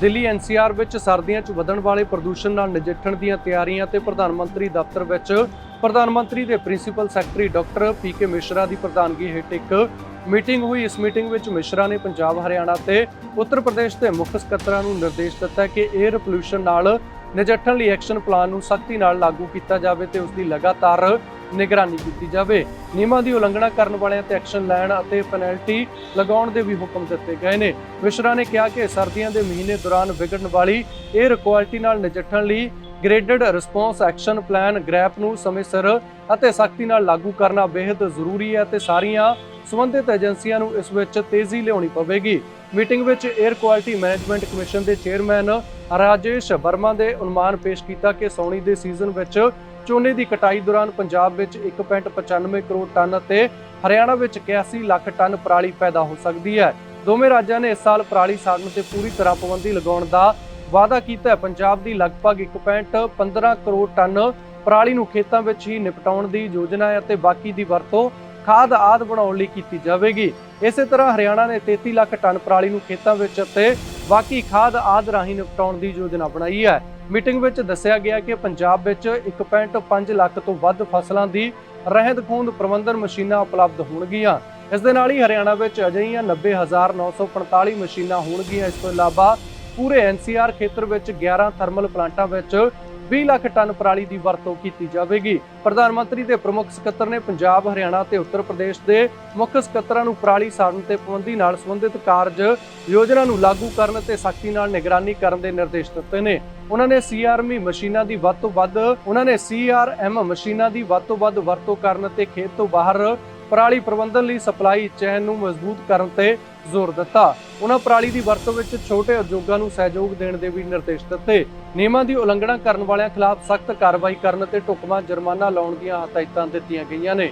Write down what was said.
Delhi NCR ਵਿੱਚ ਸਰਦੀਆਂ 'ਚ ਵਧਣ ਵਾਲੇ ਪ੍ਰਦੂਸ਼ਣ ਨਾਲ ਨਜਿੱਠਣ ਦੀਆਂ ਤਿਆਰੀਆਂ ਤੇ ਪ੍ਰਧਾਨ ਮੰਤਰੀ ਦਫ਼ਤਰ ਵਿੱਚ ਪ੍ਰਧਾਨ ਮੰਤਰੀ ਦੇ principal secretary doctor P K Mishra ਦੀ ਪ੍ਰਧਾਨਗੀ ਹੇਠ ਇੱਕ ਮੀਟਿੰਗ ਹੋਈ। ਇਸ ਮੀਟਿੰਗ ਵਿੱਚ ਮਿਸ਼ਰਾ ਨੇ ਪੰਜਾਬ, ਹਰਿਆਣਾ ਤੇ ਉੱਤਰ ਪ੍ਰਦੇਸ਼ ਦੇ ਮੁੱਖ ਸਕੱਤਰਾਂ ਨੂੰ ਨਿਰਦੇਸ਼ ਦਿੱਤਾ ਕਿ 에ਅਰ ਪੋਲੂਸ਼ਨ ਨਾਲ ਨਜਿੱਠਣ ਲਈ ਐਕਸ਼ਨ ਪਲਾਨ ਨੂੰ ਸਖਤੀ ਨਾਲ ਲਾਗੂ ਕੀਤਾ ਜਾਵੇ ਤੇ ਉਸ ਦੀ ਲਗਾਤਾਰ ਨਿਗਰਾਨੀ ਕੀਤੀ ਜਾਵੇ। ਨਿਯਮਾਂ ਦੀ ਉਲੰਘਣਾ ਕਰਨ ਵਾਲਿਆਂ ਤੇ ਐਕਸ਼ਨ ਲੈਣ ਅਤੇ ਪੈਨਲਟੀ ਲਗਾਉਣ ਦੇ ਵੀ ਹੁਕਮ ਦਿੱਤੇ ਗਏ ਨੇ। ਵਿਸ਼ਰਾ ਨੇ ਕਿਹਾ ਕਿ ਸਰਦੀਆਂ ਦੇ ਮਹੀਨੇ ਦੌਰਾਨ ਵਿਗੜਨ ਵਾਲੀ 에ਅਰ ਕੁਆਲਿਟੀ ਨਾਲ ਨਜਿੱਠਣ ਲਈ graded response action plan GRAP ਨੂੰ ਸਮੇਂ ਸਿਰ ਅਤੇ ਸਖਤੀ ਨਾਲ ਲਾਗੂ ਕਰਨਾ ਬੇहद ਜ਼ਰੂਰੀ ਹੈ ਤੇ ਸਾਰੀਆਂ ਸਬੰਧਿਤ ਏਜੰਸੀਆਂ ਨੂੰ ਇਸ ਵਿੱਚ ਤੇਜ਼ੀ ਲਿਆਉਣੀ ਪਵੇਗੀ। ਮੀਟਿੰਗ ਵਿੱਚ ਏਅਰ ਕੁਆਲਿਟੀ ਮੈਨੇਜਮੈਂਟ ਕਮਿਸ਼ਨ ਦੇ ਚੇਅਰਮੈਨ ਰਾਜੇਸ਼ ਵਰਮਾ ਦੇ ਅਨੁਮਾਨ ਪੇਸ਼ ਕੀਤਾ ਕਿ ਸੌਣੀ ਦੇ ਸੀਜ਼ਨ ਵਿੱਚ ਝੋਨੇ ਦੀ ਕਟਾਈ ਦੌਰਾਨ ਪੰਜਾਬ ਵਿੱਚ 1.95 ਕਰੋੜ ਟਨ ਅਤੇ ਹਰਿਆਣਾ ਵਿੱਚ 81 ਲੱਖ ਟਨ ਪਰਾਲੀ ਪੈਦਾ ਹੋ ਸਕਦੀ ਹੈ। ਦੋਵੇਂ ਰਾਜਾਂ ਨੇ ਇਸ ਸਾਲ ਪਰਾਲੀ ਸਾੜਨ ਤੇ ਪੂਰੀ ਤਰ੍ਹਾਂ ਪਾਬੰਦੀ ਲਗਾਉਣ ਦਾ ਵਾਅਦਾ ਕੀਤਾ ਹੈ। ਪੰਜਾਬ ਦੀ ਲਗਭਗ 1.15 ਕਰੋੜ ਟਨ ਪਰਾਲੀ ਨੂੰ ਖੇਤਾਂ ਵਿੱਚ ਹੀ ਨਿਪਟਾਉਣ ਦੀ ਯੋਜਨਾ ਹੈ ਅਤੇ ਬਾਕੀ ਦੀ ਵਰਤੋਂ ਖਾਦ ਆਦ ਬਣਾਉਣ ਲਈ ਕੀਤੀ ਜਾਵੇਗੀ। ਇਸੇ ਤਰ੍ਹਾਂ ਹਰਿਆਣਾ ਨੇ 33 ਲੱਖ ਟਨ ਪਰਾਲੀ ਨੂੰ ਖੇਤਾਂ ਵਿੱਚ ਅਤੇ ਬਾਕੀ ਖਾਦ ਆਦ ਰਾਹੀਂ ਨਿਪਟਾਉਣ ਦੀ ਯੋਜਨਾ ਬਣਾਈ ਹੈ। ਮੀਟਿੰਗ ਵਿੱਚ ਦੱਸਿਆ ਗਿਆ ਕਿ ਪੰਜਾਬ ਵਿੱਚ 1.5 ਲੱਖ ਤੋਂ ਵੱਧ ਫਸਲਾਂ ਦੀ ਰਹਿੰਦ ਖੂੰਦ ਪ੍ਰਬੰਧਨ ਮਸ਼ੀਨਾਂ ਉਪਲਬਧ ਹੋਣਗੀਆਂ। ਇਸ ਦੇ ਨਾਲ ਹੀ ਹਰਿਆਣਾ ਵਿੱਚ ਅਜਿਹੀਆਂ 90945 ਮਸ਼ੀਨਾਂ ਹੋਣਗੀਆਂ। ਇਸ ਤੋਂ ਇਲਾਵਾ ਪੂਰੇ ਐਨਸੀਆਰ ਖੇਤਰ ਵਿੱਚ 11 ਥਰਮਲ ਪਲਾਂਟਾਂ ਵਿੱਚ 20 ਲੱਖ ਟਨ ਪਰਾਲੀ ਦੀ ਵਰਤੋਂ ਕੀਤੀ ਜਾਵੇਗੀ। ਪ੍ਰਧਾਨ ਮੰਤਰੀ ਦੇ ਪ੍ਰਮੁੱਖ ਸਕੱਤਰ ਨੇ ਪੰਜਾਬ, ਹਰਿਆਣਾ ਤੇ ਉੱਤਰ ਪ੍ਰਦੇਸ਼ ਦੇ ਮੁੱਖ ਸਕੱਤਰਾਂ ਨੂੰ ਪਰਾਲੀ ਸਾੜਨ ਤੇ ਪਾਬੰਦੀ ਨਾਲ ਸੰਬੰਧਿਤ ਕਾਰਜ ਯੋਜਨਾ ਨੂੰ ਲਾਗੂ ਕਰਨ ਤੇ ਸਖਤੀ ਨਾਲ ਨਿਗਰਾਨੀ ਕਰਨ ਦੇ ਨਿਰਦੇਸ਼ ਦਿੱਤੇ ਨੇ। ਉਹਨਾਂ ਨੇ ਸੀਆਰਐਮ ਮਸ਼ੀਨਾਂ ਦੀ ਵੱਧ ਤੋਂ ਵੱਧ, ਉਹਨਾਂ ਨੇ ਸੀਆਰਐਮ ਮਸ਼ੀਨਾਂ ਦੀ ਵੱਧ ਤੋਂ ਵੱਧ ਵਰਤੋਂ ਕਰਨ ਤੇ ਖੇਤ ਤੋਂ ਬਾਹਰ ਪਰਾਲੀ ਪ੍ਰਬੰਧਨ ਲਈ ਸਪਲਾਈ ਚੈਨ ਨੂੰ ਮਜ਼ਬੂਤ ਕਰਨ ਤੇ ਜ਼ੋਰ ਦਿੱਤਾ। ਉਹਨਾਂ ਪਰਾਲੀ ਦੀ ਵਰਤੋਂ ਵਿੱਚ ਛੋਟੇ ਉਦਯੋਗਾਂ ਨੂੰ ਸਹਿਯੋਗ ਦੇਣ ਦੇ ਵੀ ਨਿਰਦੇਸ਼ ਦਿੱਤੇ। ਨਿਯਮਾਂ ਦੀ ਉਲੰਘਣਾ ਕਰਨ ਵਾਲਿਆਂ ਖਿਲਾਫ ਸਖਤ ਕਾਰਵਾਈ ਕਰਨ ਅਤੇ ਢੁਕਵਾਂ ਜੁਰਮਾਨਾ ਲਾਉਣ ਦੀਆਂ ਹਦਾਇਤਾਂ ਦਿੱਤੀਆਂ ਗਈਆਂ ਨੇ।